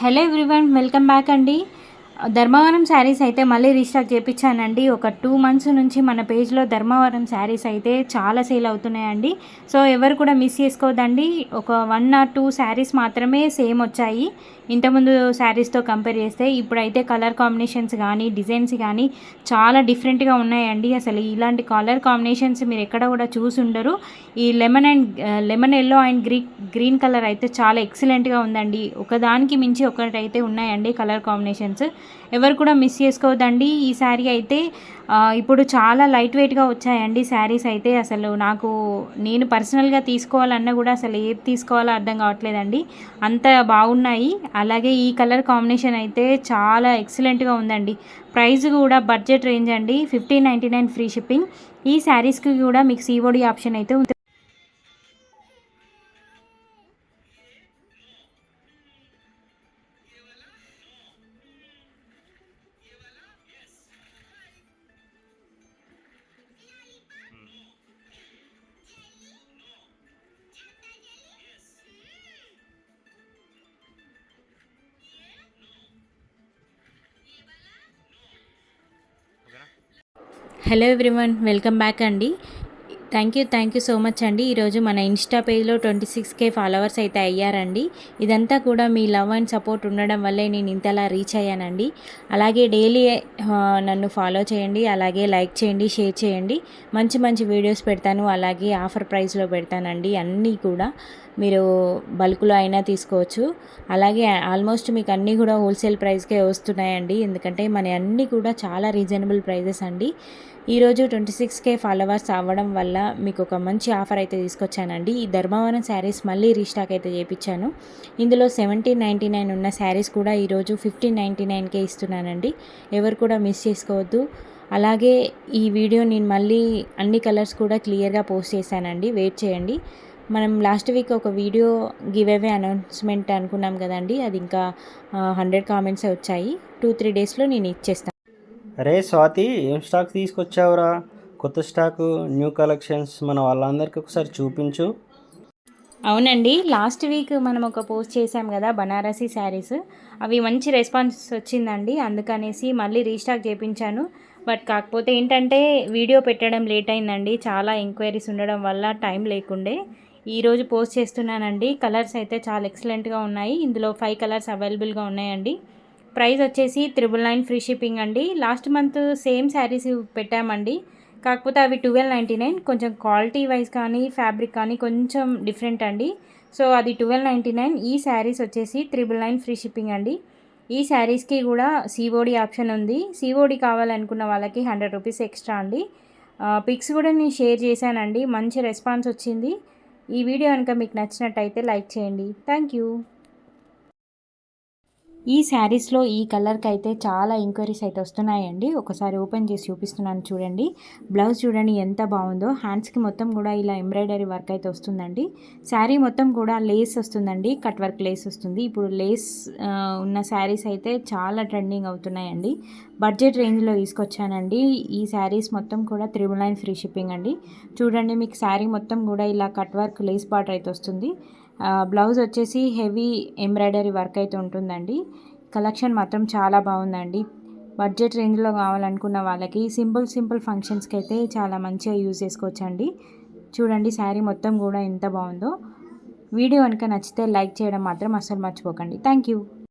Hello everyone welcome back అండి. ధర్మవరం శారీస్ అయితే మళ్ళీ రీస్టాక్ చేయించానండి ఒక టూ మంత్స్ నుంచి మన పేజ్లో ధర్మవరం శారీస్ అయితే చాలా సేల్ అవుతున్నాయండి. సో ఎవరు కూడా మిస్ చేసుకోదండి. ఒక వన్ ఆర్ టూ శారీస్ మాత్రమే సేమ్ వచ్చాయి. ఇంతకుముందు శారీస్తో కంపేర్ చేస్తే ఇప్పుడైతే కలర్ కాంబినేషన్స్ కానీ డిజైన్స్ కానీ చాలా డిఫరెంట్గా ఉన్నాయండి. అసలు ఇలాంటి కలర్ కాంబినేషన్స్ మీరు ఎక్కడ కూడా చూసి ఉండరు. ఈ lemon and lemon yellow and గ్రీ green colour అయితే చాలా ఎక్సలెంట్గా ఉందండి. ఒకదానికి మించి ఒకటైతే ఉన్నాయండి కలర్ కాంబినేషన్స్. ఎవరు కూడా మిస్ చేసుకోవద్దండి. ఈ శారీ అయితే ఇప్పుడు చాలా లైట్ వెయిట్గా వచ్చాయండి శారీస్ అయితే. అసలు నాకు నేను పర్సనల్గా తీసుకోవాలన్నా కూడా అసలు ఏది తీసుకోవాలో అర్థం కావట్లేదండి. అంత బాగున్నాయి. అలాగే ఈ కలర్ కాంబినేషన్ అయితే చాలా ఎక్సలెంట్గా ఉందండి. ప్రైస్ కూడా బడ్జెట్ రేంజ్ అండి. Fifteen ninety nine free shipping ఈ శారీస్కి కూడా మీకు సీఓడి ఆప్షన్ అయితే హలో ఎవ్రీవన్ వెల్కమ్ బ్యాక్ అండి. Thank you thank you so much అండి. ఈరోజు మన ఇన్స్టా పేజ్లో ట్వంటీ సిక్స్ కే ఫాలోవర్స్ అయితే అయ్యారండి. ఇదంతా కూడా మీ లవ్ అండ్ సపోర్ట్ ఉండడం వల్లే నేను ఇంతలా రీచ్ అయ్యానండి. అలాగే డైలీ నన్ను ఫాలో చేయండి అలాగే లైక్ చేయండి షేర్ చేయండి. మంచి మంచి వీడియోస్ పెడతాను అలాగే ఆఫర్ ప్రైస్లో పెడతానండి అన్నీ కూడా. మీరు బల్క్లో అయినా తీసుకోవచ్చు. అలాగే ఆల్మోస్ట్ మీకు అన్నీ కూడా హోల్సేల్ ప్రైస్కే వస్తున్నాయండి. ఎందుకంటే మన అన్నీ కూడా చాలా రీజనబుల్ ప్రైజెస్ అండి. ఈరోజు ట్వంటీ సిక్స్ కే ఫాలోవర్స్ అవ్వడం వల్ల మీకు ఒక మంచి ఆఫర్ అయితే తీసుకొచ్చానండి. ఈ ధర్మవరం శారీస్ మళ్ళీ రీస్టాక్ అయితే చేయించాను ఇందులో సెవెంటీన్ నైంటీ నైన్ ఉన్న శారీస్ కూడా ఈరోజు ఫిఫ్టీన్ నైంటీ నైన్కే ఇస్తున్నానండి. ఎవరు కూడా మిస్ చేసుకోవద్దు. అలాగే ఈ వీడియో నేను మళ్ళీ అన్ని కలర్స్ కూడా క్లియర్గా పోస్ట్ చేశానండి. వెయిట్ చేయండి. మనం లాస్ట్ వీక్ ఒక వీడియో గివ్ అవే అనౌన్స్మెంట్ అనుకున్నాం కదండి. అది ఇంకా హండ్రెడ్ కామెంట్స్ వచ్చాయి. టూ త్రీ డేస్లో నేను ఇచ్చేస్తాను అరే స్వాతి ఏం స్టాక్ తీసుకొచ్చావురా? కొత్త స్టాకు న్యూ కలెక్షన్స్ మన వాళ్ళందరికీ ఒకసారి చూపించు. అవునండి. లాస్ట్ వీక్ మనం ఒక పోస్ట్ చేసాం కదా బనారసీ శారీస్. అవి మంచి రెస్పాన్స్ వచ్చిందండి. అందుకనేసి మళ్ళీ రీస్టాక్ చేయించాను బట్ కాకపోతే ఏంటంటే వీడియో పెట్టడం లేట్ అయిందండి. చాలా ఎంక్వైరీస్ ఉండడం వల్ల టైం లేకుండే. ఈరోజు పోస్ట్ చేస్తున్నానండి. కలర్స్ అయితే చాలా ఎక్సలెంట్గా ఉన్నాయి. ఇందులో ఫైవ్ కలర్స్ అవైలబుల్గా ఉన్నాయండి. ప్రైస్ వచ్చేసి త్రిబుల్ నైన్ ఫ్రీ షిప్పింగ్ అండి. లాస్ట్ మంత్ సేమ్ శారీస్ పెట్టామండి. కాకపోతే అవి ట్వెల్వ్ నైంటీ నైన్. కొంచెం క్వాలిటీ వైజ్ కానీ ఫ్యాబ్రిక్ కానీ కొంచెం డిఫరెంట్ అండి. సో అది ట్వెల్వ్ నైంటీ నైన్. ఈ శారీస్ వచ్చేసి త్రిబుల్ నైన్ ఫ్రీ షిప్పింగ్ అండి. ఈ శారీస్కి కూడా సిఓడి ఆప్షన్ ఉంది. సిఓడి కావాలనుకున్న వాళ్ళకి హండ్రెడ్ రూపీస్ ఎక్స్ట్రా అండి. పిక్స్ కూడా నేను షేర్ చేశానండి. మంచి రెస్పాన్స్ వచ్చింది. ఈ వీడియో కనుక మీకు నచ్చినట్టయితే లైక్ చేయండి. Thank you. ఈ శారీస్లో ఈ కలర్కి అయితే చాలా ఎంక్వైరీస్ అయితే వస్తున్నాయండి. ఒకసారి ఓపెన్ చేసి చూపిస్తున్నాను చూడండి. బ్లౌజ్ చూడండి ఎంత బాగుందో. హ్యాండ్స్కి మొత్తం కూడా ఇలా ఎంబ్రాయిడరీ వర్క్ అయితే వస్తుందండి. శారీ మొత్తం కూడా లేస్ వస్తుందండి. కట్ వర్క్ లేస్ వస్తుంది. ఇప్పుడు లేస్ ఉన్న శారీస్ అయితే చాలా ట్రెండింగ్ అవుతున్నాయండి. బడ్జెట్ రేంజ్లో తీసుకొచ్చానండి. ఈ శారీస్ మొత్తం కూడా త్రిబుల్ నైన్ ఫ్రీ షిప్పింగ్ అండి. చూడండి మీకు శారీ మొత్తం కూడా ఇలా కట్ వర్క్ లేస్ బార్డర్ అయితే వస్తుంది. బ్లౌజ్ వచ్చేసి హెవీ ఎంబ్రాయిడరీ వర్క్ అయితే ఉంటుందండి. కలెక్షన్ మాత్రం చాలా బాగుందండి. బడ్జెట్ రేంజ్లో కావాలనుకున్న వాళ్ళకి సింపుల్ సింపుల్ ఫంక్షన్స్కి అయితే చాలా మంచిగా యూజ్ చేసుకోవచ్చండి. చూడండి శారీ మొత్తం కూడా ఎంత బాగుందో. వీడియో కనుక నచ్చితే లైక్ చేయడం మాత్రం అస్సలు మర్చిపోకండి. Thank you.